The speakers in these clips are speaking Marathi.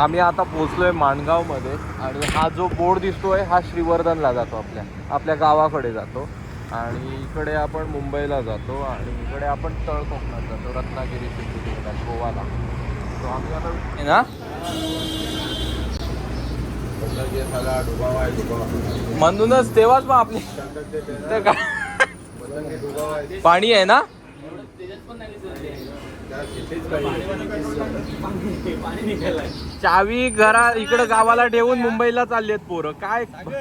आम्ही आता पोहोचलोय माणगावमध्ये आणि हा जो बोर्ड दिसतोय हा श्रीवर्धनला जातो आपल्या आपल्या गावाकडे जातो. आणि इकडे आपण मुंबईला जातो आणि इकडे आपण तळ कोकणात जातो रत्नागिरी सिंधुदुर्गात गोवाला. तो आम्ही आता आहे ना? म्हणूनच तेव्हाच मग आपली तर काय पाणी आहे ना? चावी घरा इकडे गावाला ठेवून मुंबईला चाललेत पोरं. काय? चला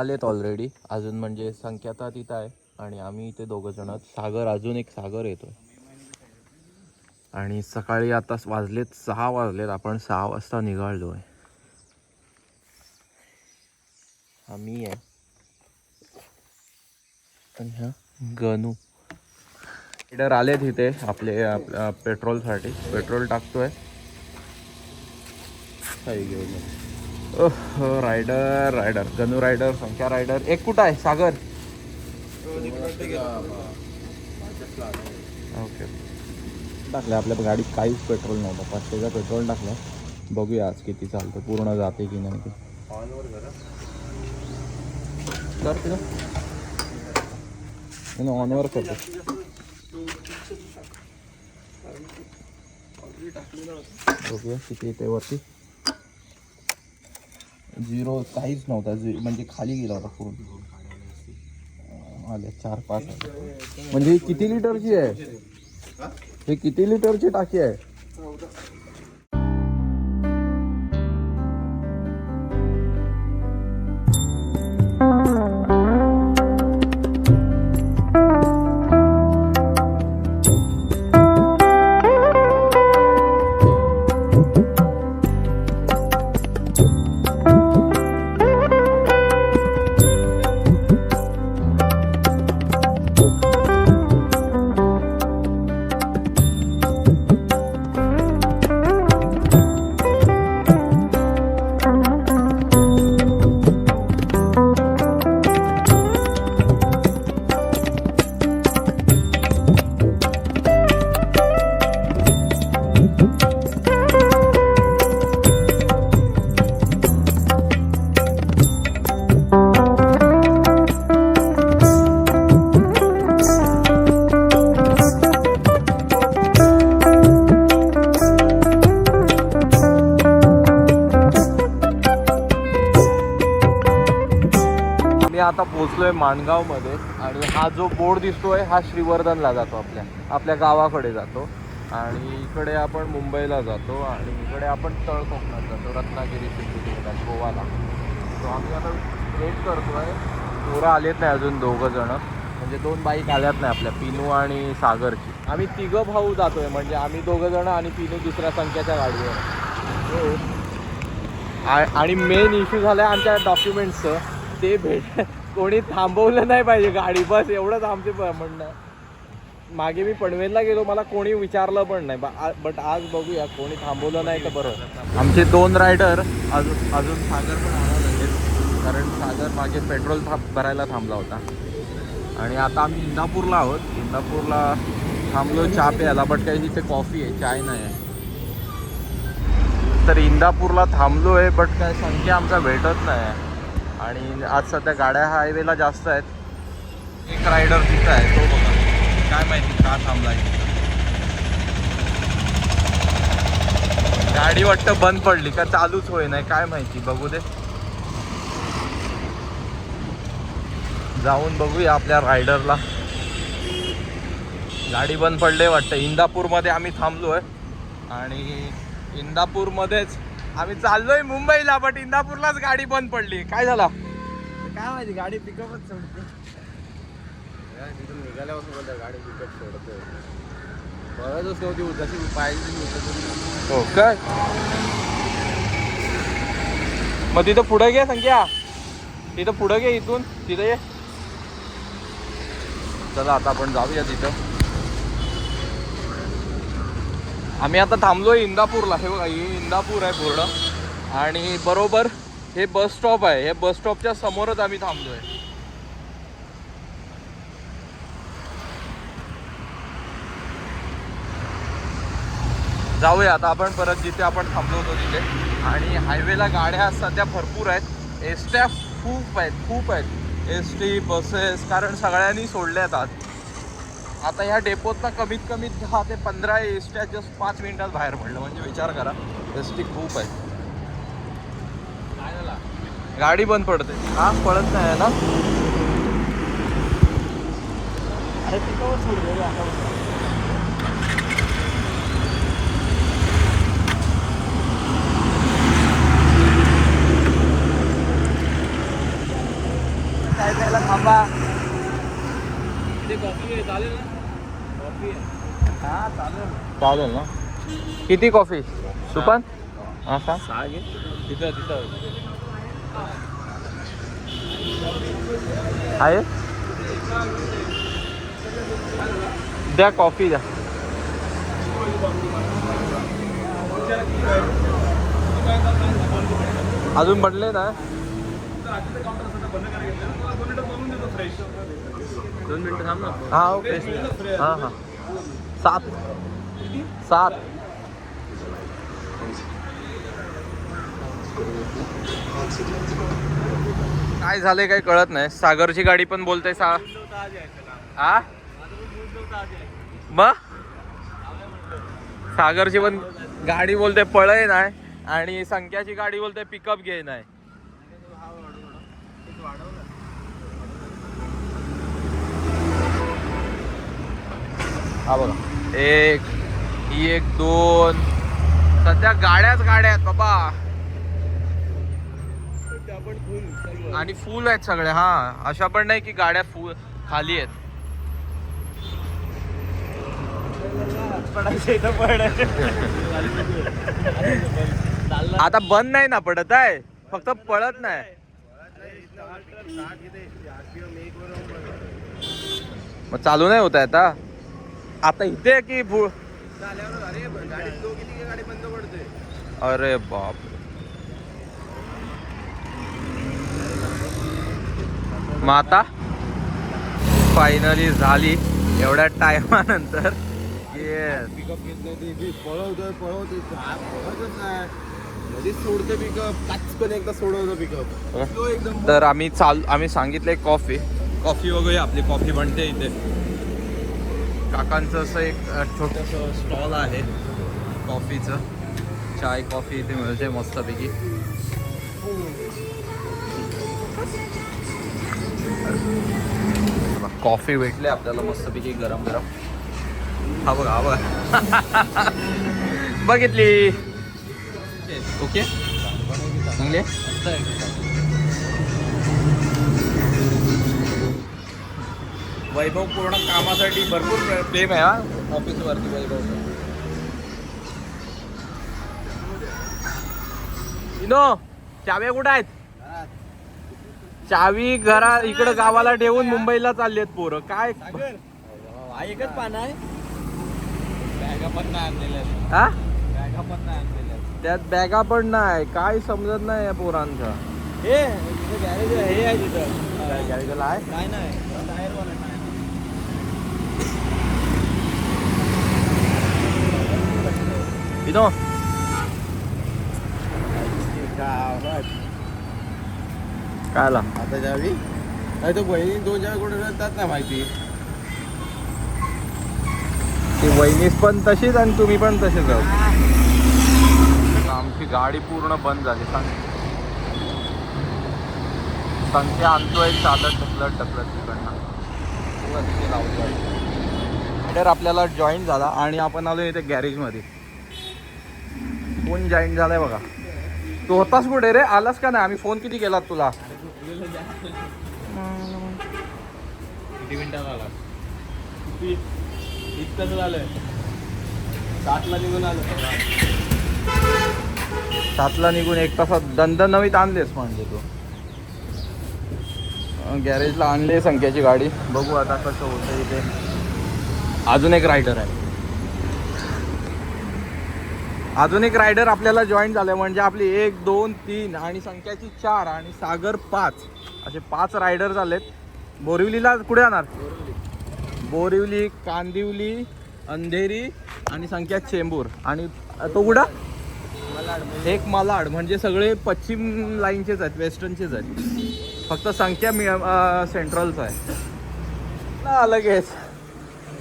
निघालेत ऑलरेडी अजून म्हणजे संख्याता तिथं आहे. आणि आम्ही इथे दोघं जण सागर अजून एक सागर येतोय. आणि सकाळी आता वाजलेत सहा वाजलेत. आपण सहा वाजता निघालोय. आम्ही आहे. आणि हा गणू. रायडर आले तिथे आपले पेट्रोलसाठी. पेट्रोल टाकतोय. काही घेऊन रायडर रायडर गनू रायडर संख्या रायडर. एक कुठं आहे? सागर. ओके. टाकलं आपल्या गाडीत काहीच पेट्रोल नव्हतं. पाचशेचा पेट्रोल टाकलं. बघूया आज किती चालतं पूर्ण जाते की नाही ते. ऑनवर करतो. बघूया किती येते वरती. झिरो काहीच नव्हता झि म्हणजे खाली गेला होता फोन आले चार पाच. म्हणजे किती लिटरची आहे? हे किती लिटरची टाकी आहे? माणगावमध्ये आणि हा जो बोर्ड दिसतोय हा श्रीवर्धनला जातो आपल्या आपल्या गावाकडे जातो. आणि इकडे आपण मुंबईला जातो आणि इकडे आपण तळ कोकणात जातो रत्नागिरी सिंधुदुर्गात गोवाला. तो आम्ही आता वेट करतोय. पोरं आलेत नाही अजून दोघं जण. म्हणजे दोन बाईक आल्यात नाही आपल्या पिनू आणि सागरची. आम्ही तिघं भाऊ जातोय म्हणजे आम्ही दोघं जण आणि पिनू दुसऱ्या संख्याच्या गाडीवर. आ- आणि मेन इश्यू आहे आमच्या डॉक्युमेंट्सचं ते भेट कोणी थांबवलं नाही पाहिजे गाडी. बस एवढंच आमचे म्हणणं आहे. मागे मी पनवेलला गेलो मला कोणी विचारलं पण नाही. बट आज बघूया कोणी थांबवलं नाही तर बरं. आमचे दोन रायडर अजून अजून सागर पण आला लागेल कारण सागर मागे पेट्रोल थांब भरायला थांबला होता. आणि आता आम्ही इंदापूरला आहोत. इंदापूरला थांबलो चहा प्यायला. बट काही तिथे कॉफी आहे चाय नाही आहे. तर इंदापूरला थांबलो आहे बट काय संख्या आमचा भेटत नाही आहे. आणि आज सध्या गाड्या हायवेला जास्त आहेत. एक रायडर तिथं आहे तो बघा. काय माहिती का थांबला गाडी वाटतं बंद पडली का चालूच होय नाही काय माहिती बघू दे. जाऊन बघूया आपल्या रायडरला गाडी बंद पडले वाटतं. इंदापूरमध्ये आम्ही थांबलो आहे आणि इंदापूरमध्येच आम्ही चाललोय मुंबईला बट इंदापूरलाच गाडी बंद पडली. काय झाला? काय माहिती गाडी पिकअपच सोडते. निघाल्यापासून गाडी पिकअप सोडतोय. बघतच नव्हती जशी पाहिजे हो काय? मग तिथं पुढे घे संख्या. तिथं पुढे घे इथून तिथं ये. चला आता आपण जाऊया तिथं. आम्ही आता थांबलोय इंदापूरला. हे बघा हे इंदापूर आहे पूर्ण. आणि बरोबर हे बस स्टॉप आहे. हे बस स्टॉपच्या समोरच आम्ही थांबलोय. जाऊया आता आपण परत जिथे आपण थांबलो होतो तिथे. आणि हायवेला गाड्या सध्या भरपूर आहेत. एसट्या खूप आहेत खूप आहेत. एस टी बसेस कारण सगळ्यांनी सोडल्यात आज. आता ह्या डेपोतनं कमीत कमी दहा ते पंधरा एस ट्या जस्ट पाच मिनिटात बाहेर पडलं. म्हणजे विचार करा एस टी खूप आहे. गाडी बंद पडते. हा पडत नाही आहे ना? अरे पिकावर सोड रे आता. काय प्यायला थांबा. कॉफी चालेल ना? चालेल ना. किती कॉफी? सुपान? हां सांग. तिथं तिथं आहे? द्या कॉफी द्या. अजून बनले ना दोन मिनिटं थांब ना. हा ओके. हां हां. सात. सात. काय झालंय काही कळत नाही. सागरची गाडी पण बोलते सा आ? मग सागरची पण गाडी बोलते पळय नाही. आणि संख्याची गाडी बोलते पिकअप घे नाही. हा बघा. एक ही एक दोन. सध्या गाड्याच गाड्या आहेत बाबा. आणि फुल आहेत सगळ्या हा. अशा पण नाही की गाड्या फुल खाली आहेत. आता बंद नाही ना पडत आहे. फक्त पळत नाही. मग चालू नाही होत आहे आता? आता इथे की फु- अरे बाप. मग आता फायनली झाली. एवढ्या टायमानंतर. पिकअप घेत नाही पळवतोय पळवतोय. तर आम्ही चाल आम्ही सांगितलंय कॉफी कॉफी बघूया आपली कॉफी बनते इथे. काकांचं असं एक छोटंसं स्टॉल आहे. कॉफीचं चाय कॉफी इथे मिळते मस्तपैकी. कॉफी भेटले आपल्याला मस्तपैकी गरम गरम. हा बघा हा बघा. बघितली. ओके चांगले वैभव पूर्ण कामासाठी भरपूर प्रे- प्रेम आहे हा. ऑफिसवरती वैभव. इनो चाव्या कुठं आहेत? चावी घरा इकडं गावाला ठेवून मुंबईला चालली आहेत पोरं. काय? हा एकच पान आहे. बॅगा पण नाही आणलेल्या. हा? बॅगा पण नाही आणलेल्या. त्यात बॅगा पण नाही. काय समजत नाही या पोरांचं. हे तिथे गॅरेज आहे हे आहे तिथं. गॅरेजला आहे? काय नाही. इनो काय आला आता जावी. नाही तर बहिणी दोन जागा कुठे राहतात ना माहिती. ती वहिनीस पण तशीच आणि तुम्ही पण तसेच आहोत. आमची गाडी पूर्ण बंद झाली सांग. संख्या आणतोय चालत ढकलत ढकलत तिकडनं. लावतोय. आपल्याला जॉईन झाला आणि आपण आलो इथे गॅरेजमध्ये फोन जॉईन झालाय बघा. तू होतास कुठे रे? आलास का नाही? आम्ही फोन किती केलात तुला? किती मिनिटात आला किती इतकंच झालंय. सातला निघून आलो. सातला निघून एक तासात दंदनवीत आणलेस म्हणजे तू. गॅरेजला आणले संख्याची गाडी. बघू आता कसं होतं इथे अजून एक रायडर आहे. अजून एक रायडर आपल्याला जॉईन झाले म्हणजे आपली एक दोन तीन आणि संख्याची चार आणि सागर पाच. असे पाच रायडर झालेत. बोरिवलीला कुठे जाणार? बोरिवली. कांदिवली अंधेरी आणि संख्या चेंबूर. आणि तो कुठं? एक मालाड. म्हणजे सगळे पश्चिम लाईनचेच आहेत वेस्टर्नचेच आहेत. फक्त संख्या मि सेंट्रलचा आहे. ना लगेच.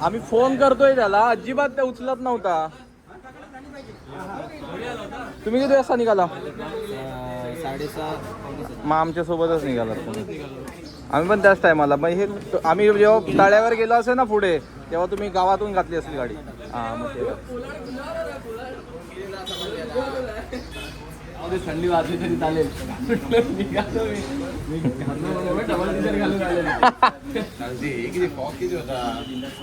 आम्ही फोन करतोय त्याला. अजिबात ते उचलत नव्हता. तुम्ही किती वाजता निघाला? मग आमच्या सोबतच निघालात तुम्ही. आम्ही पण त्याच टायमाला मग हे आम्ही जेव्हा तळ्यावर गेलो असेल ना पुढे तेव्हा तुम्ही गावातून घातली असली गाडी. हा मग. थंडी वाजली तरी चालेल. निघालो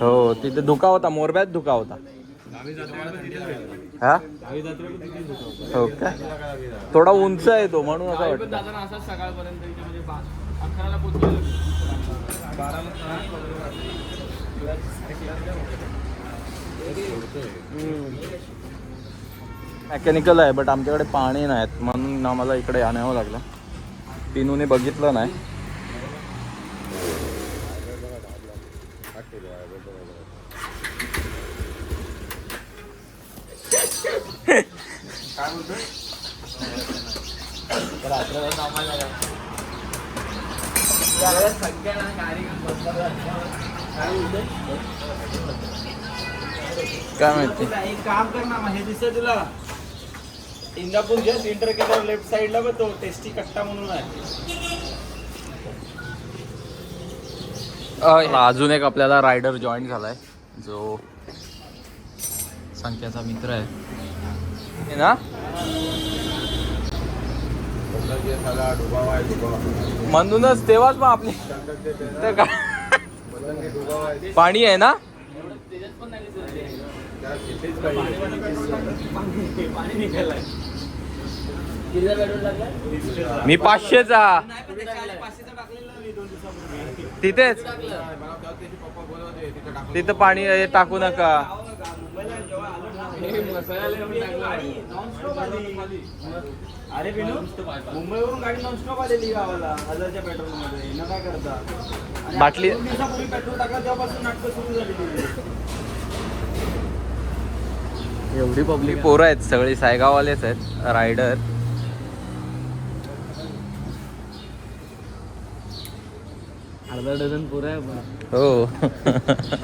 हो तिथे धुका होता मोरब्यात धुका होता. हा? हो का? थोडा उंच आहे तो म्हणून असं वाटतं. दादा असाच सकाळपर्यंत इथे म्हणजे बा- अकराला पोचलेलो मेकॅनिकल आहे बट आमच्याकडे पाणी नाहीत म्हणून आम्हाला इकडे आणावं लागलं. पिनूने बघितलं नाही. काय माहिती? एक काम कर ना हे दिसतंय तुला. इंदापूर जस्ट इंटर केल्यावर लेफ्ट साईडला बघ तो टेस्टी कट्टा म्हणून आहे. अजून एक आपल्याला रायडर जॉईन झालाय जो संख्याचा मित्र आहे. ना? म्हणूनच तेव्हाच मग आपली तर काय- पाणी आहे ना? मी पाचशेचा तिथेच? तिथं पाणी हे टाकू नका. अरे बिनू मुंबईवरून गाडी नॉनस्टॉप आलेली गावाला हजारच्या पेट्रोलमध्ये न काय करता बाटली- दिवसापूर्वी पेट्रोल टाकलं तेव्हापासून नाटकं सुरू झाली एवढी पब्लिक पोरं आहेत सगळी सायगाववालेच आहेत रायडर अर्धा डझन पोरं आहे हो.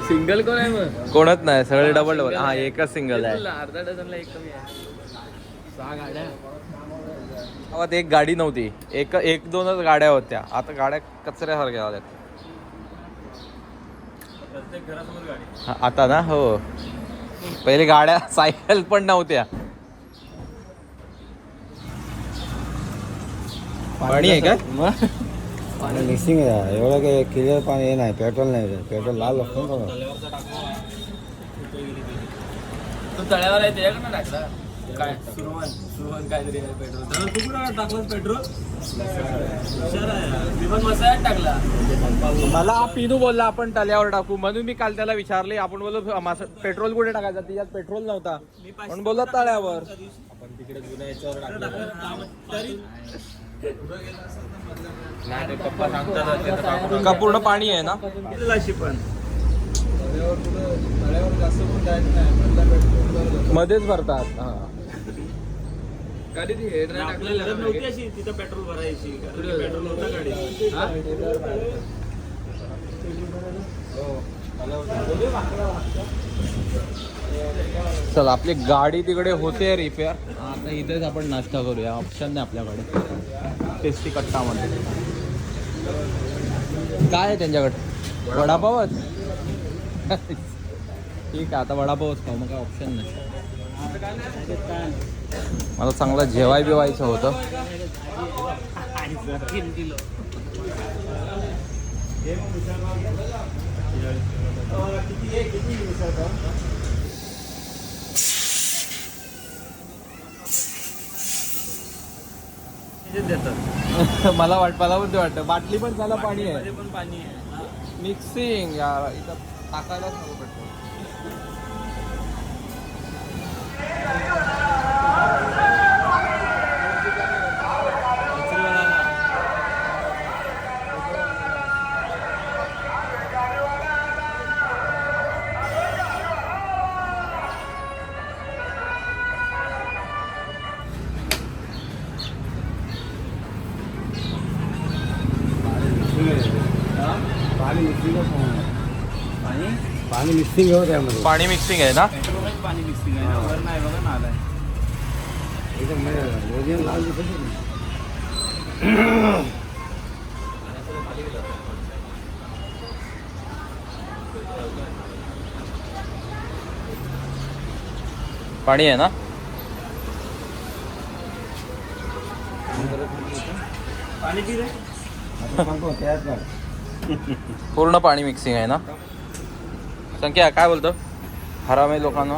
सिंगल कोण आहे मग? कोणच नाही सगळे डबल डबल हा एकच सिंगल आहे. अर्धा डझनला एक कमी आहे. सहा गाड्या? गावात एक गाडी नव्हती. एक एक दोनच गाड्या होत्या. आता गाड्या कचऱ्यासारख्या हा, आता ना? हो. पहिले गाड्या सायकल पण नव्हत्या. पाणी आहे काय पाणी मिक्सिंग आहे. एवढं काही क्लिअर पाणी हे नाही. पेट्रोल नाही. पेट्रोल लाल असतो ना. तू तळ्यावर आहे त्याच्याकडनं टाकला. काय? सुरवन सुरवन काहीतरी आहे पेट्रोल तर तू कुठं टाकलास पेट्रोल हुशार आहे. मी पण मसाल्यात टाकला. मला पिनू बोलला आपण तल्यावर टाकू. म्हणून मी काल त्याला विचारले. आपण बोललो पेट्रोल कुठे टाकायचं? तिच्यात पेट्रोल नव्हता. पण बोलला तळ्यावर. का पूर्ण पाणी आहे ना? पण मध्येच भरतात हा. आपल्याला गरज नव्हती अशी तिथं पेट्रोल भरायची. पेट्रोल नव्हतं गाडी चल आपली गाडी तिकडे होते रिपेअर आता इथेच आपण नाश्ता करूया. ऑप्शन नाही आपल्याकडे. टेस्टी कट्टा म्हणते काय आहे त्यांच्याकडे? वडापावच? ठीक आहे आता वडापावच खाऊ. मग काय ऑप्शन नाही. मला चांगलं जेवाय बिवायचं होतं. किती देतात मला वाट मला पण ते वाटतं. बाटली पण झाला पाणी आहे. पण पाणी आहे. मिक्सिंग यार इथं टाकायलाच नको पडतं मिक्सिंग हो त्यामध्ये पाणी मिक्सिंग आहे ना? पेट्रोलच पाणी मिक्सिंग आहे ना वर नाही बघा ना आलाय एकदम ओरिजिनल लाल दिसत पाणी आहे ना? पाणी पी रे आता सांगतो त्यात काय पूर्ण पाणी मिक्सिंग आहे ना? संख्या काय बोलतो? हरामे लोकांना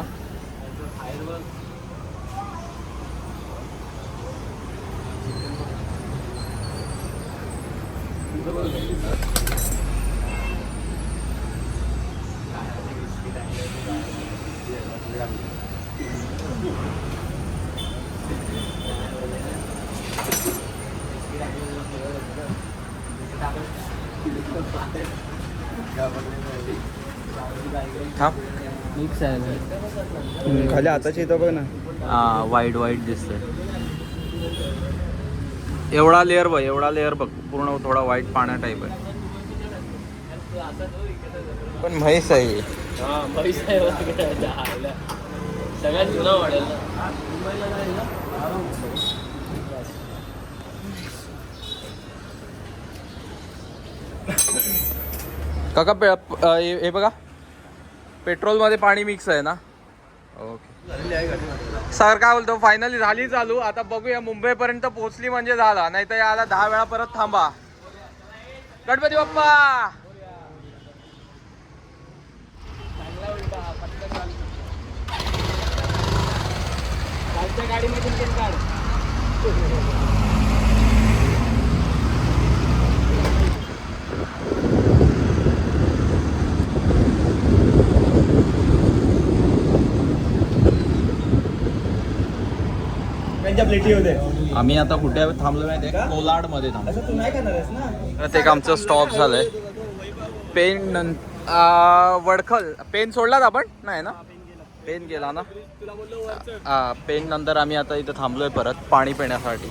खाली हाताची येतो बघ ना. हा वाईट वाईट दिसतंय. एवढा लेअर बघ एवढा लेअर बघ. पूर्ण थोडा वाईट पाण्या टाईप आहे. पण म्हैस आहे हा. सगळ्यात जुना मॉडेल. काका पे हे हे बघा. पेट्रोलमध्ये पाणी मिक्स आहे ना? ओके सर काय बोलतो? फायनली झाली चालू. आता बघूया मुंबईपर्यंत पोहोचली म्हणजे झाला. नाही तर याला दहा वेळा परत थांबा. गणपती बाप्पा! कालच्या गाडीमधून पण काढ आम्ही आता कुठे थांबलो माहिती आहे? कोलाडमध्ये थांबलो. तू नाही करणार आहेस ना? ते एक आमचं स्टॉप झालंय. पेन वडखल. पेन सोडलात आपण? नाही ना? पेन गेला ना? हा पेन नंतर आम्ही आता इथे थांबलोय परत पाणी पिण्यासाठी.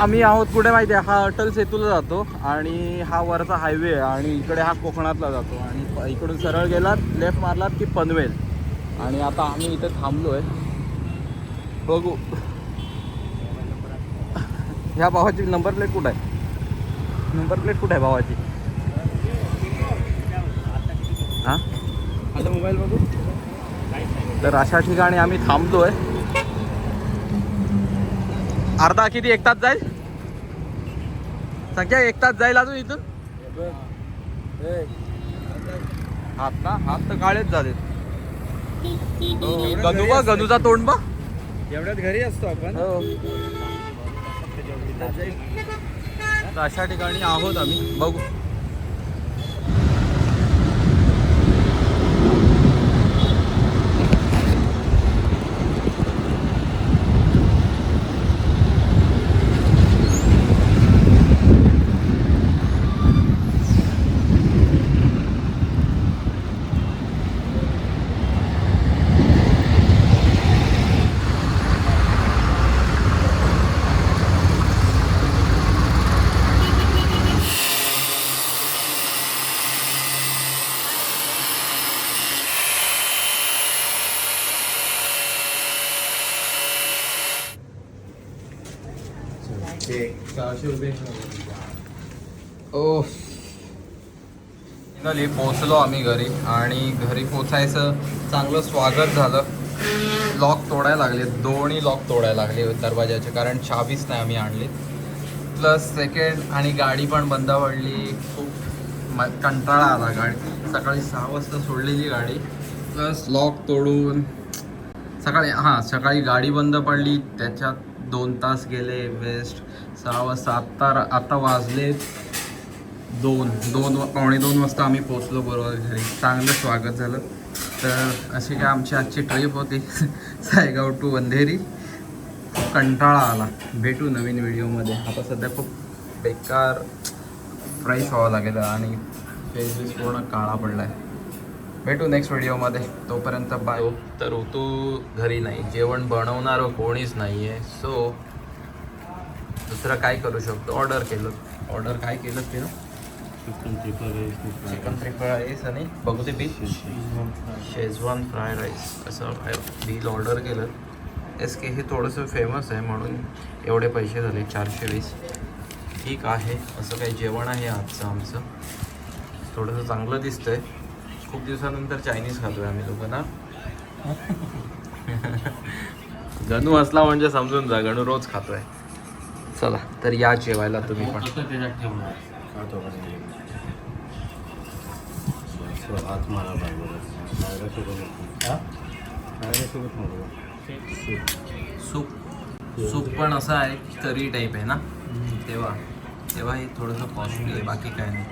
आम्ही आहोत कुठे माहिती आहे हा अटल सेतूला जातो आणि हा वरचा हायवे आहे आणि इकडे हा कोकणातला जातो. आणि इकडून सरळ गेलात लेफ्ट मारलात की पनवेल. आणि आता आम्ही इथे थांबलो आहे बघू. ह्या भावाची नंबर प्लेट कुठं आहे? नंबर प्लेट कुठं आहे भावाची? हां? आता मोबाईल बघू. तर अशा ठिकाणी आम्ही थांबलो आहे अर्धा किती एक तास जाईल? संख्या एक तास जाईल अजून इथून? हात ना हात तर काळेच झाले गणू बा गणूचा तोंड बा एवढ्यात घरी असतो आपण. हो. अशा ठिकाणी आहोत आम्ही. बघू. चारशे रुपये ओ फायनली पोचलो आम्ही घरी. आणि घरी पोचायचं चांगलं स्वागत झालं. लॉक तोडायला लागले. दोन्ही लॉक तोडायला लागले दरवाजाचे कारण चावीच नाही आम्ही आणली. प्लस सेकंड आणि गाडी पण बंद पडली. खूप म कंटाळा आला गाडी. सकाळी सहा वाजता सोडलेली गाडी. प्लस लॉक तोडून सकाळी हां सकाळी गाडी बंद पडली. त्याच्यात दोन तास गेले वेस्ट सहा वाजता आत्ता आता वाजले दोन. दोन पावणे दोन वाजता आम्ही पोचलो बरोबर घरी. चांगलं स्वागत झालं. तर अशी काय आमची आजची ट्रिप होती. सायगाव टू अंधेरी. कंटाळा आला. भेटू नवीन व्हिडिओमध्ये आता सध्या खूप बेकार प्राईस व्हावं लागेल आणि फेसबुक पूर्ण काळा पडला आहे भेटू नेक्स्ट व्हिडिओमध्ये तोपर्यंत बाय तर ऋतू घरी नाही. जेवण बनवणारं कोणीच नाही आहे सो दुसरं काय करू शकतो? ऑर्डर केलं. ऑर्डर काय केलं ते चिकन ट्रिपल राईस आणि बघू ते बिल शेजवान फ्राय राईस असं बिल ऑर्डर केलं. एस के हे थोडंसं फेमस आहे म्हणून एवढे पैसे झाले. चारशे वीस. ठीक आहे. असं काही जेवण आहे आजचं आमचं. थोडंसं चांगलं दिसतंय. खूप दिवसानंतर चायनीज खातोय आम्ही लोक ना? गणू असला म्हणजे समजून जा. गणू रोज खातोय. चला तर या जेवायला तुम्ही पण. सूप. सूप पण असं आहे करी टाईप आहे ना? तेव्हा तेव्हा हे थोडंसं कॉस्टली आहे बाकी काय नाही.